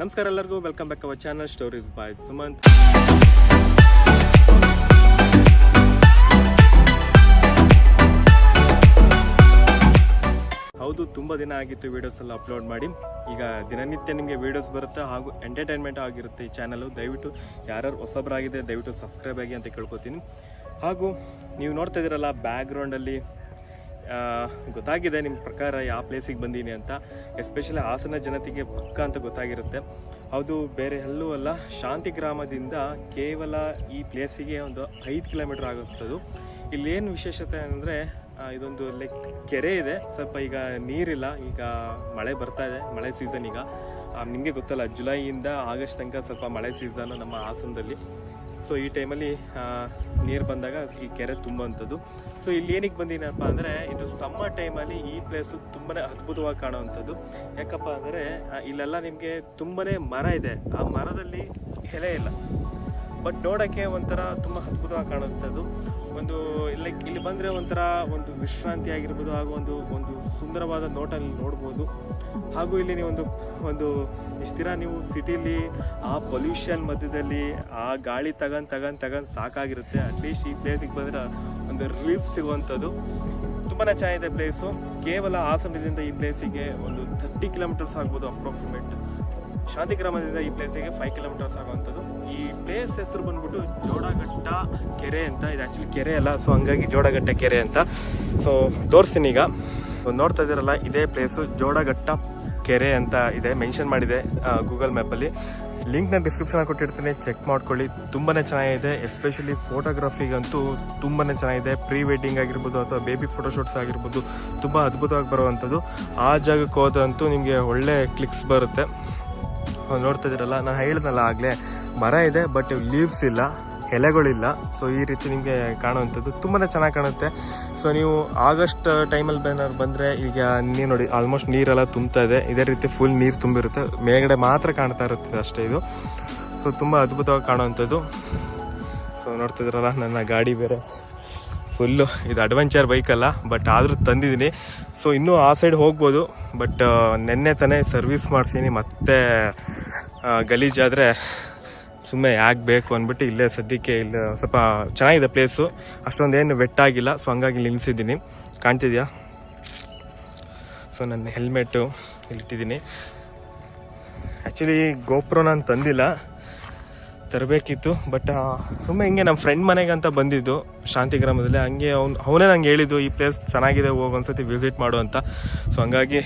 ನಮಸ್ಕಾರ ಎಲ್ಲರಿಗೂ. Welcome back our channel stories by Sumanth ಹೌದು, ತುಂಬ ದಿನ ಆಗಿತ್ತು ವೀಡಿಯೋಸ್ ಎಲ್ಲ ಅಪ್ಲೋಡ್ ಮಾಡಿ. ಈಗ ದಿನನಿತ್ಯ ನಿಮಗೆ ವೀಡಿಯೋಸ್ ಬರುತ್ತೆ ಹಾಗೂ ಎಂಟರ್ಟೈನ್ಮೆಂಟ್ ಆಗಿರುತ್ತೆ ಈ ಚಾನಲು ದಯವಿಟ್ಟು ಯಾರ್ಯಾರು ಹೊಸಬರಾಗಿದೆ, ದಯವಿಟ್ಟು ಸಬ್ಸ್ಕ್ರೈಬ್ ಆಗಿ ಅಂತ ಕೇಳ್ಕೊತೀನಿ. ಹಾಗೂ ನೀವು ನೋಡ್ತಾ ಇದ್ದೀರಲ್ಲ ಬ್ಯಾಕ್ಗ್ರೌಂಡಲ್ಲಿ ಗೊತ್ತಾಗಿದೆ ನಿಮ್ಮ ಪ್ರಕಾರ ಯಾವ ಪ್ಲೇಸಿಗೆ ಬಂದೀನಿ ಅಂತ. ಎಸ್ಪೆಷಲಿ ಹಾಸನ ಜನತೆಗೆ ಪಕ್ಕ ಅಂತ ಗೊತ್ತಾಗಿರುತ್ತೆ. ಅದು ಬೇರೆ ಎಲ್ಲೂ ಅಲ್ಲ. ಶಾಂತಿ ಗ್ರಾಮದಿಂದ ಕೇವಲ ಈ ಪ್ಲೇಸಿಗೆ ಒಂದು ಐದು ಕಿಲೋಮೀಟರ್ ಆಗುತ್ತದು. ಇಲ್ಲೇನು ವಿಶೇಷತೆ ಅಂದರೆ ಇದೊಂದು ಲೈಕ್ ಕೆರೆ ಇದೆ. ಸ್ವಲ್ಪ ಈಗ ನೀರಿಲ್ಲ. ಈಗ ಮಳೆ ಬರ್ತಾ ಇದೆ. ಮಳೆ ಸೀಸನ್ ಈಗ. ನಿಮಗೆ ಗೊತ್ತಲ್ಲ ಜುಲೈಯಿಂದ ಆಗಸ್ಟ್ ತನಕ ಸ್ವಲ್ಪ ಮಳೆ ಸೀಸನ್ ನಮ್ಮ ಹಾಸನದಲ್ಲಿ. ಸೊ ಈ ಟೈಮಲ್ಲಿ ನೀರು ಬಂದಾಗ ಈ ಕೆರೆ ತುಂಬುವಂಥದ್ದು. ಸೊ ಇಲ್ಲಿ ಏನಕ್ಕೆ ಬಂದಿನಪ್ಪ ಅಂದರೆ, ಇದು ಸಮ್ಮರ್ ಟೈಮಲ್ಲಿ ಈ ಪ್ಲೇಸು ತುಂಬಾ ಅದ್ಭುತವಾಗಿ ಕಾಣುವಂಥದ್ದು. ಯಾಕಪ್ಪ ಅಂದರೆ ಇಲ್ಲೆಲ್ಲ ನಿಮಗೆ ತುಂಬಾ ಮರ ಇದೆ. ಆ ಮರದಲ್ಲಿ ಎಲೆ ಇಲ್ಲ. ಬಟ್ ನೋಡೋಕ್ಕೆ ಒಂಥರ ತುಂಬ ಅದ್ಭುತವಾಗಿ ಕಾಣುವಂಥದ್ದು. ಒಂದು ಲೈಕ್ ಇಲ್ಲಿ ಬಂದರೆ ಒಂಥರ ಒಂದು ವಿಶ್ರಾಂತಿ ಆಗಿರ್ಬೋದು ಹಾಗೂ ಒಂದು ಒಂದು ಸುಂದರವಾದ ನೋಟ ನೋಡ್ಬೋದು. ಹಾಗೂ ಇಲ್ಲಿ ನೀವು ಒಂದು ಒಂದು ಇಷ್ಟಿರ ನೀವು ಸಿಟಿಲಿ ಆ ಪೊಲ್ಯೂಷನ್ ಮಧ್ಯದಲ್ಲಿ ಆ ಗಾಳಿ ತಗೊಂಡು ತಗೊಂಡು ತಗೊಂಡು ಸಾಕಾಗಿರುತ್ತೆ. ಅಟ್ಲೀಸ್ಟ್ ಈ ಪ್ಲೇಸಿಗೆ ಬಂದರೆ ಒಂದು ರಿಲೀಫ್ ಸಿಗುವಂಥದ್ದು. ತುಂಬಾ ಚೆನ್ನಾಗಿದೆ ಪ್ಲೇಸು ಕೇವಲ ಹಾಸನದಿಂದ ಈ ಪ್ಲೇಸಿಗೆ ಒಂದು ಥರ್ಟಿ ಕಿಲೋಮೀಟರ್ಸ್ ಆಗ್ಬೋದು ಅಪ್ರಾಕ್ಸಿಮೇಟ್ ಶಾಂತಿ ಗ್ರಾಮದಿಂದ ಈ ಪ್ಲೇಸಿಗೆ ಫೈವ್ ಕಿಲೋಮೀಟರ್ಸ್ ಆಗುವಂಥದ್ದು. ಈ ಪ್ಲೇಸ್ ಹೆಸರು ಬಂದ್ಬಿಟ್ಟು ಜೋಡಘಟ್ಟ ಕೆರೆ ಅಂತ ಇದು. ಆ್ಯಕ್ಚುಲಿ ಕೆರೆ ಅಲ್ಲ ಸೊ ಹಂಗಾಗಿ ಜೋಡಘಟ್ಟ ಕೆರೆ ಅಂತ. ಸೊ ತೋರಿಸ್ತೀನಿ ಈಗ. ನೋಡ್ತಾ ಇದ್ದೀರಲ್ಲ, ಇದೇ ಪ್ಲೇಸು ಜೋಡಘಟ್ಟ ಕೆರೆ ಅಂತ ಇದೆ ಮೆನ್ಷನ್ ಮಾಡಿದೆ ಗೂಗಲ್ ಮ್ಯಾಪಲ್ಲಿ ಲಿಂಕ್ನ ಡಿಸ್ಕ್ರಿಪ್ಷನ್ ಕೊಟ್ಟಿರ್ತೀನಿ ಚೆಕ್ ಮಾಡ್ಕೊಳ್ಳಿ. ತುಂಬಾ ಚೆನ್ನಾಗಿದೆ ಎಸ್ಪೆಷಲಿ ಫೋಟೋಗ್ರಫಿಗಂತೂ ತುಂಬಾ ಚೆನ್ನಾಗಿದೆ. ಪ್ರೀ ವೆಡ್ಡಿಂಗ್ ಆಗಿರ್ಬೋದು ಅಥವಾ ಬೇಬಿ ಫೋಟೋಶೂಟ್ಸ್ ಆಗಿರ್ಬೋದು, ತುಂಬ ಅದ್ಭುತವಾಗಿ ಬರುವಂಥದ್ದು. ಆ ಜಾಗಕ್ಕೆ ಹೋದಂತೂ ನಿಮಗೆ ಒಳ್ಳೆ ಕ್ಲಿಕ್ಸ್ ಬರುತ್ತೆ. ನೋಡ್ತಾ ಇದ್ದೀರಲ್ಲ, ನಾನು ಹೇಳಿದ್ನಲ್ಲ ಆಗಲೇ ಮರ ಇದೆ ಬಟ್ ಲೀವ್ಸ್ ಇಲ್ಲ, ಎಲೆಗಳಿಲ್ಲ. ಸೊ ಈ ರೀತಿ ನಿಮಗೆ ಕಾಣುವಂಥದ್ದು ತುಂಬಾ ಚೆನ್ನಾಗಿ ಕಾಣುತ್ತೆ. ಸೊ ನೀವು ಆಗಸ್ಟ್ ಟೈಮಲ್ಲಿ ಬೇನಾರು ಬಂದರೆ ಈಗ ನೀವು ನೋಡಿ ಆಲ್ಮೋಸ್ಟ್ ನೀರೆಲ್ಲ ತುಂಬ್ತಾ ಇದೆ. ಇದೇ ರೀತಿ ಫುಲ್ ನೀರು ತುಂಬಿರುತ್ತೆ. ಮೇಲ್ಗಡೆ ಮಾತ್ರ ಕಾಣ್ತಾ ಇರುತ್ತೆ ಅಷ್ಟೇ ಇದು. ಸೊ ತುಂಬ ಅದ್ಭುತವಾಗಿ ಕಾಣುವಂಥದ್ದು. ಸೊ ನೋಡ್ತಿದ್ರಲ್ಲ ನನ್ನ ಗಾಡಿ ಬೇರೆ ಫುಲ್ಲು ಇದು ಅಡ್ವೆಂಚರ್ ಬೈಕ್ ಅಲ್ಲ ಬಟ್ ಆದರೂ ತಂದಿದ್ದೀನಿ. ಸೊ ಇನ್ನೂ ಆ ಸೈಡ್ ಹೋಗ್ಬೋದು ಬಟ್ ನೆನ್ನೆ ತಾನೇ ಸರ್ವಿಸ್ ಮಾಡಿಸೀನಿ ಮತ್ತೆ ಗಲೀಜಾದರೆ ಸುಮ್ಮನೆ ಯಾಕೆ ಬೇಕು ಅಂದ್ಬಿಟ್ಟು ಇಲ್ಲೇ ಸದ್ಯಕ್ಕೆ ಇಲ್ಲಿ, ಸ್ವಲ್ಪ ಚೆನ್ನಾಗಿದೆ ಪ್ಲೇಸು ಅಷ್ಟೊಂದೇನು ವೆಟ್ಟಾಗಿಲ್ಲ ಸೊ ಹಂಗಾಗಿ ಇಲ್ಲಿ ನಿಲ್ಸಿದ್ದೀನಿ ಕಾಣ್ತಿದ್ಯಾ? ಸೊ ನನ್ನ ಹೆಲ್ಮೆಟ್ಟು ಇಲ್ಲಿಟ್ಟಿದ್ದೀನಿ ಆ್ಯಕ್ಚುಲಿ ಗೋಪ್ರೋ ನಾನು ತಂದಿಲ್ಲ. ತರಬೇಕಿತ್ತು. ಬಟ್ ಸುಮ್ಮನೆ ಹಿಂಗೆ ನಮ್ಮ ಫ್ರೆಂಡ್ ಮನೆಗೆ ಅಂತ ಬಂದಿದ್ದು ಶಾಂತಿ ಗ್ರಾಮದಲ್ಲಿ. ಹಂಗೆ ಅವ್ನು, ಅವನೇ ನಂಗೆ ಹೇಳಿದ್ದು, ಈ ಪ್ಲೇಸ್ ಚೆನ್ನಾಗಿದೆ, ಹೋಗಿ ವಿಸಿಟ್ ಮಾಡು ಅಂತ. ಸೊ ಹಂಗಾಗಿ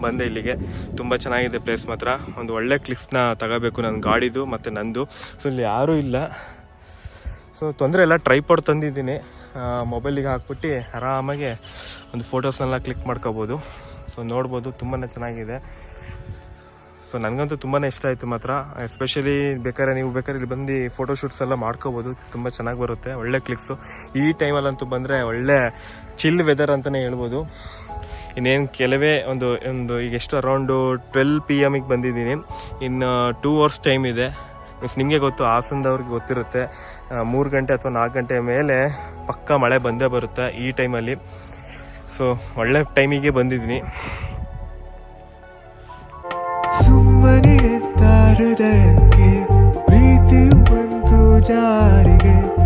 ಬಂದೆ ಇಲ್ಲಿಗೆ. ತುಂಬ ಚೆನ್ನಾಗಿದೆ ಪ್ಲೇಸ್ ಮಾತ್ರ. ಒಂದು ಒಳ್ಳೆ ಕ್ಲಿಕ್ಸ್ನ ತಗೋಬೇಕು ನನ್ನ ಗಾಡಿದು ಮತ್ತು ನಂದು. ಸೊ ಇಲ್ಲಿ ಯಾರೂ ಇಲ್ಲ. ಸೊ ತೊಂದರೆ ಇಲ್ಲ. ಟ್ರೈಪಾಡ್ ತಂದಿದ್ದೀನಿ. ಮೊಬೈಲಿಗೆ ಹಾಕ್ಬಿಟ್ಟು ಆರಾಮಾಗಿ ಒಂದು ಫೋಟೋಸ್ನೆಲ್ಲ ಕ್ಲಿಕ್ ಮಾಡ್ಕೋಬೋದು. ಸೊ ನೋಡ್ಬೋದು. ತುಂಬಾ ಚೆನ್ನಾಗಿದೆ. ಸೊ ನನಗಂತೂ ತುಂಬಾ ಇಷ್ಟ ಆಯಿತು ಮಾತ್ರ. ಎಸ್ಪೆಷಲಿ ಬೇಕಾದ್ರೆ ನೀವು ಬೇಕಾದ್ರೆ ಇಲ್ಲಿ ಬಂದು ಫೋಟೋಶೂಟ್ಸ್ ಎಲ್ಲ ಮಾಡ್ಕೋಬೋದು. ತುಂಬ ಚೆನ್ನಾಗಿ ಬರುತ್ತೆ. ಒಳ್ಳೆ ಕ್ಲಿಕ್ಸು ಈ ಟೈಮಲ್ಲಂತೂ ಬಂದರೆ ಒಳ್ಳೆ ಚಿಲ್ ವೆದರ್ ಅಂತಲೇ ಹೇಳ್ಬೋದು. ಇನ್ನೇನು ಕೆಲವೇ ಒಂದು ಒಂದು ಈಗ ಎಷ್ಟು ಅರೌಂಡು ಟ್ವೆಲ್ ಪಿ ಎಮಿಗೆ ಬಂದಿದ್ದೀನಿ. ಇನ್ನು ಟೂ ಅವರ್ಸ್ ಟೈಮ್ ಇದೆ. ಮೀನ್ಸ್ ನಿಮಗೆ ಗೊತ್ತು, ಹಾಸನದವ್ರಿಗೆ ಗೊತ್ತಿರುತ್ತೆ. ಮೂರು ಗಂಟೆ ಅಥವಾ ನಾಲ್ಕು ಗಂಟೆ ಮೇಲೆ ಪಕ್ಕ ಮಳೆ ಬಂದೇ ಬರುತ್ತೆ ಈ ಟೈಮಲ್ಲಿ ಸೊ ಒಳ್ಳೆ ಟೈಮಿಗೆ ಬಂದಿದ್ದೀನಿ. ಸುಮ್ಮನೆ ಹೃದಯಕ್ಕೆ ಪ್ರೀತಿ ಬಂತು ಜಾರಿಗೆ.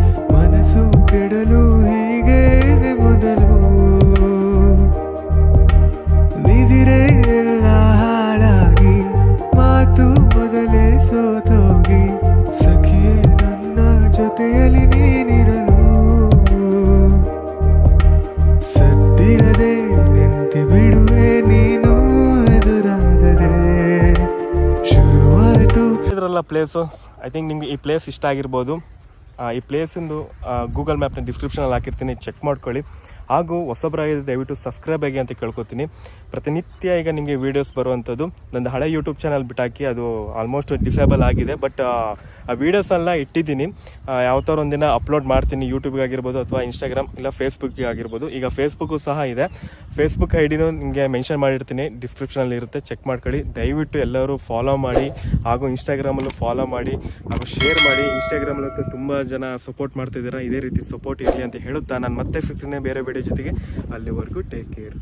ಇದ್ರಲ್ಲ ಪ್ಲೇಸು ಐ ಥಿಂಕ್ ನಿಮ್ಗೆ ಈ ಪ್ಲೇಸ್ ಇಷ್ಟ ಆಗಿರ್ಬೋದು. ಈ ಪ್ಲೇಸಿಂದು ಗೂಗಲ್ ಮ್ಯಾಪ್ನ ಡಿಸ್ಕ್ರಿಪ್ಷನಲ್ಲಿ ಹಾಕಿರ್ತೀನಿ. ಚೆಕ್ ಮಾಡ್ಕೊಳ್ಳಿ. ಹಾಗೂ ಹೊಸಬರಾಗಿದೆ ದಯವಿಟ್ಟು ಸಬ್ಸ್ಕ್ರೈಬ್ ಆಗಿ ಅಂತ ಕೇಳ್ಕೊತೀನಿ. ಪ್ರತಿನಿತ್ಯ ಈಗ ನಿಮಗೆ ವೀಡಿಯೋಸ್ ಬರುವಂಥದ್ದು. ನಂದು ಹಳೆ ಯೂಟ್ಯೂಬ್ ಚಾನಲ್ ಬಿಟ್ಟಾಕಿ ಅದು ಆಲ್ಮೋಸ್ಟ್ ಡಿಸೇಬಲ್ ಆಗಿದೆ. ಬಟ್ ಆ ವೀಡಿಯೋಸೆಲ್ಲ ಇಟ್ಟಿದ್ದೀನಿ. ಇಟ್ಟಿದ್ದೀನಿ ಥರ ಒಂದಿನ ಅಪ್ಲೋಡ್ ಮಾಡ್ತೀನಿ. ಯೂಟ್ಯೂಬ್ಗೆ ಆಗಿರ್ಬೋದು ಅಥವಾ ಇನ್ಸ್ಟಾಗ್ರಾಮ್ ಇಲ್ಲ ಫೇಸ್ಬುಕ್ಗೆ ಆಗಿರ್ಬೋದು. ಈಗ ಫೇಸ್ಬುಕ್ಕು ಸಹ ಇದೆ. ಫೇಸ್ಬುಕ್ ಐ ಡಿನೂ ನಿಮಗೆ ಮೆನ್ಷನ್ ಮಾಡಿರ್ತೀನಿ. ಡಿಸ್ಕ್ರಿಪ್ಷನಲ್ಲಿ ಇರುತ್ತೆ. ಚೆಕ್ ಮಾಡ್ಕೊಳ್ಳಿ. ದಯವಿಟ್ಟು ಎಲ್ಲರೂ ಫಾಲೋ ಮಾಡಿ ಹಾಗೂ ಇನ್ಸ್ಟಾಗ್ರಾಮಲ್ಲೂ ಫಾಲೋ ಮಾಡಿ ಹಾಗೂ ಶೇರ್ ಮಾಡಿ. ಇನ್ಸ್ಟಾಗ್ರಾಮಲ್ಲಂತೂ ತುಂಬ ಜನ ಸಪೋರ್ಟ್ ಮಾಡ್ತಿದ್ದೀರಾ. ಇದೇ ರೀತಿ ಸಪೋರ್ಟ್ ಇರಲಿ ಅಂತ ಹೇಳುತ್ತಾ. ನಾನು ಮತ್ತೆ ಸಿಗ್ತೀನಿ. ಬೇರೆ ವಿಡಿಯೋ ಜೊತೆಗೆ ಅಲ್ಲಿವರೆಗೂ ಟೇಕ್ ಕೇರ್